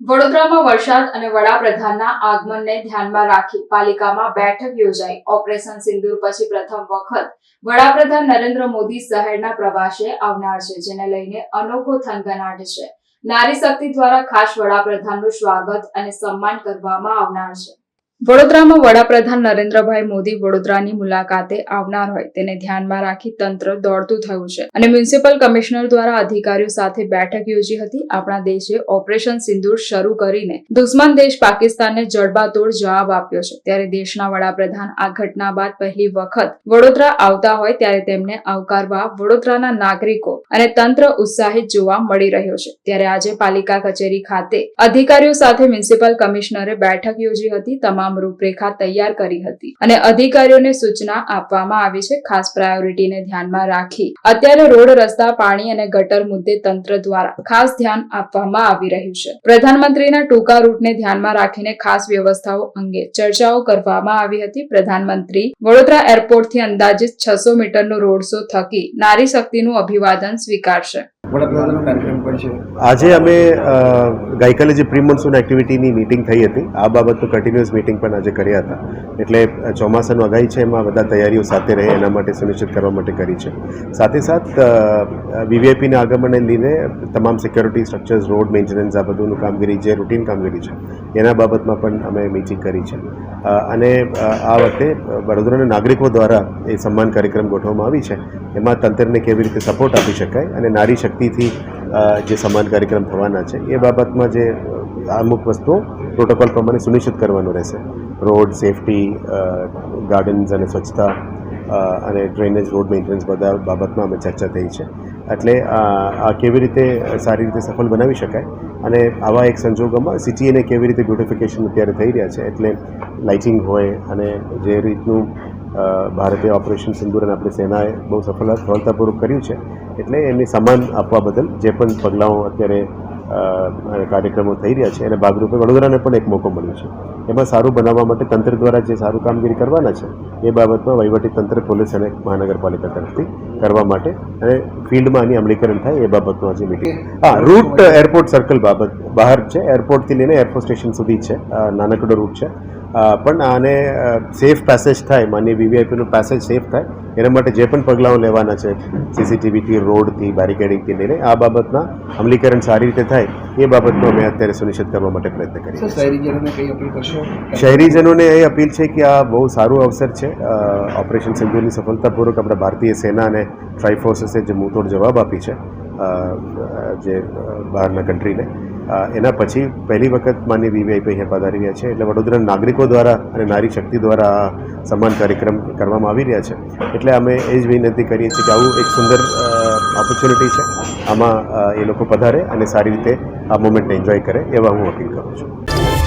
વડોદરામાં વરસાદ અને વડાપ્રધાનના આગમનને ધ્યાનમાં રાખી પાલિકામાં બેઠક યોજાઈ. ઓપરેશન સિંદુર પછી પ્રથમ વખત વડાપ્રધાન નરેન્દ્ર મોદી શહેરના પ્રવાસે આવનાર છે, જેને લઈને અનોખો થનગનાટ છે. નારી શક્તિ દ્વારા ખાસ વડાપ્રધાનનું સ્વાગત અને સન્માન કરવામાં આવનાર છે. વડોદરામાં વડાપ્રધાન નરેન્દ્રભાઈ મોદી વડોદરાની મુલાકાતે આવનાર હોય તેને ધ્યાનમાં રાખી તંત્ર દોડતું થયું છે. અને મ્યુનિસિપલ કમિશનર દ્વારા અધિકારીઓ સાથે બેઠક યોજી હતી. આપણા દેશે ઓપરેશન સિંદૂર શરૂ કરીને દુશ્મન દેશ પાકિસ્તાનને જડબાતોડ જવાબ આપ્યો છે. ત્યારે દેશના વડાપ્રધાન આ ઘટના બાદ પહેલી વખત વડોદરા આવતા હોય ત્યારે તેમને આવકારવા વડોદરાના નાગરિકો અને તંત્ર ઉત્સાહિત જોવા મળી રહ્યો છે. ત્યારે આજે પાલિકા કચેરી ખાતે અધિકારીઓ સાથે મ્યુનિસિપલ કમિશનરે બેઠક યોજી હતી. તમામ રૂપરેખા તૈયાર કરી હતી અને અધિકારીઓને સૂચના આપવામાં આવી છે. ખાસ પ્રાયોરિટીને ધ્યાનમાં રાખી અત્યારે રોડ, રસ્તા, પાણી અને ગટર મુદ્દે તંત્ર દ્વારા ખાસ ધ્યાન આપવામાં આવી રહ્યું છે. પ્રધાનમંત્રીના ટૂંકા રૂટને ધ્યાનમાં રાખીને ખાસ વ્યવસ્થાઓ અંગે ચર્ચાઓ કરવામાં આવી હતી. પ્રધાનમંત્રી વડોદરા એરપોર્ટથી અંદાજિત છસો મીટરનો રોડ શો થકી નારી શક્તિનું અભિવાદન સ્વીકારશે. આજે અમે ગઈકાલે જે પ્રી મોન્સૂન એક્ટિવિટીની મિટિંગ થઈ હતી, આ બાબતનું કન્ટિન્યુઅસ મિટિંગ પણ આજે કર્યા હતા. એટલે ચોમાસાનું આગાહી છે, એમાં બધા તૈયારીઓ સાથે રહે, એના માટે સુનિશ્ચિત કરવા માટે કરી છે. સાથે સાથ વીવીઆઈપીના આગમનને લીધે તમામ સિક્યોરિટી સ્ટ્રક્ચર્સ રોડ મેન્ટેનન્સ આ બધુંનું કામગીરી, જે રૂટીન કામગીરી છે, એના બાબતમાં પણ અમે મિટિંગ કરી છે. અને આ વખતે વડોદરાના નાગરિકો દ્વારા એ સન્માન કાર્યક્રમ ગોઠવવામાં આવી છે. એમાં તંત્રને કેવી રીતે સપોર્ટ આપી શકાય અને નારી શક્તિથી જે સમાન કાર્યક્રમ થવાના છે, એ બાબતમાં જે અમુક વસ્તુઓ પ્રોટોકોલ પ્રમાણે સુનિશ્ચિત કરવાનું રહેશે. રોડ સેફટી ગાર્ડન્સ અને સ્વચ્છતા અને ડ્રેનેજ, રોડ મેન્ટેનન્સ બધા બાબતમાં અમે ચર્ચા થઈ છે. એટલે આ કેવી રીતે સારી રીતે સફળ બનાવી શકાય અને આવા એક સંજોગોમાં સિટીને કેવી રીતે બ્યુટિફિકેશન અત્યારે થઈ રહ્યા છે, એટલે લાઇટિંગ હોય અને જે રીતનું ભારતીય ઓપરેશન સિંદુર અને આપણી સેનાએ બહુ સફળ સફળતાપૂર્વક કર્યું છે. એટલે એમને સન્માન આપવા બદલ જે પણ પગલાઓ અત્યારે કાર્યક્રમો થઈ રહ્યા છે, એને ભાગરૂપે વડોદરાને પણ એક મોકો મળ્યો છે. એમાં સારું બનાવવા માટે તંત્ર દ્વારા જે સારું કામગીરી કરવાના છે, એ બાબતમાં વહીવટી તંત્ર, પોલીસ અને મહાનગરપાલિકા તરફથી કરવા માટે અને ફિલ્ડમાં આની અમલીકરણ થાય એ બાબતનું આજે મિટિંગ હા રૂટ એરપોર્ટ સર્કલ બાબત બહાર છે. એરપોર્ટથી લઈને એરફોર્સ સ્ટેશન સુધી છે. નાનકડો રૂટ છે. પણ આને સેફ પેસેજ થાય માની વીવીઆઈપીનું પેસેજ સેફ થાય. એના માટે જે પણ પગલાઓ લેવાના છે સીસીટીવીથી રોડથી બેરિકેડિંગથી લઈને આ બાબતના અમલીકરણ સારી રીતે થાય એ બાબતનો અમે અત્યારે સુનિશ્ચિત કરવા માટે પ્રયત્ન કરીએ શહેરીજનોને એ અપીલ છે કે આ બહુ સારું અવસર છે. ઓપરેશન સિંધુની સફળતાપૂર્વક આપણા ભારતીય સેના અને ટ્રાઇફોર્સેસે જે મુંતોડ જવાબ આપી છે જે બહારના કન્ટ્રીને એના પછી પહેલી વખત માન્ય વીવીઆઈપી અહીંયા પધારી રહ્યા છે. એટલે વડોદરા નાગરિકો દ્વારા અને નારી શક્તિ દ્વારા આ સમાન કાર્યક્રમ કરવામાં આવી રહ્યા છે. એટલે અમે એ જ વિનંતી કરીએ છીએ કે આવું એક સુંદર ઓપોર્ચ્યુનિટી છે. આમાં એ લોકો પધારે અને સારી રીતે આ મુમેન્ટને એન્જોય કરે એવા હું અપીલ કરું છું.